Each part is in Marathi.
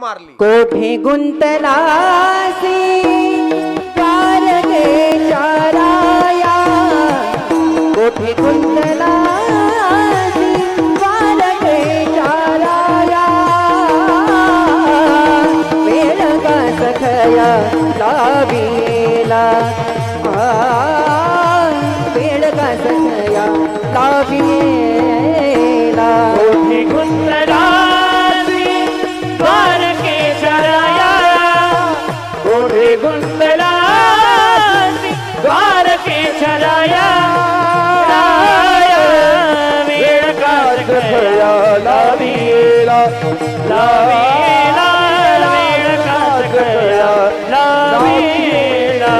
मारली. कोठे गुंतलासी चाराया कोठे गुंतलासी कारगे चाराया वेळ का सखया लावीला वेळ का सखया लावीला लावीला वेळ का सखया लावीला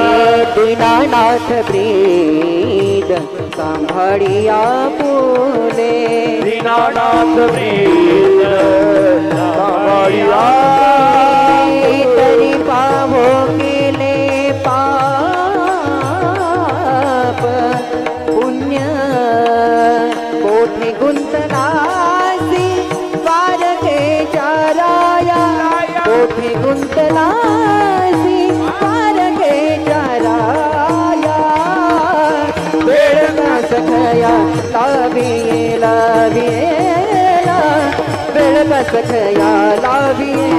दीनानाथ ब्रीद सांभाळिया पुले दीनानाथ प्रीत सांभाळिया तरी पावो केले पाप. पुण्य कोठे गुंतलासी कोठे गुंतलासी वारके राया वेळ का सखया लाविये लाविये वेळ का सखया लाविये.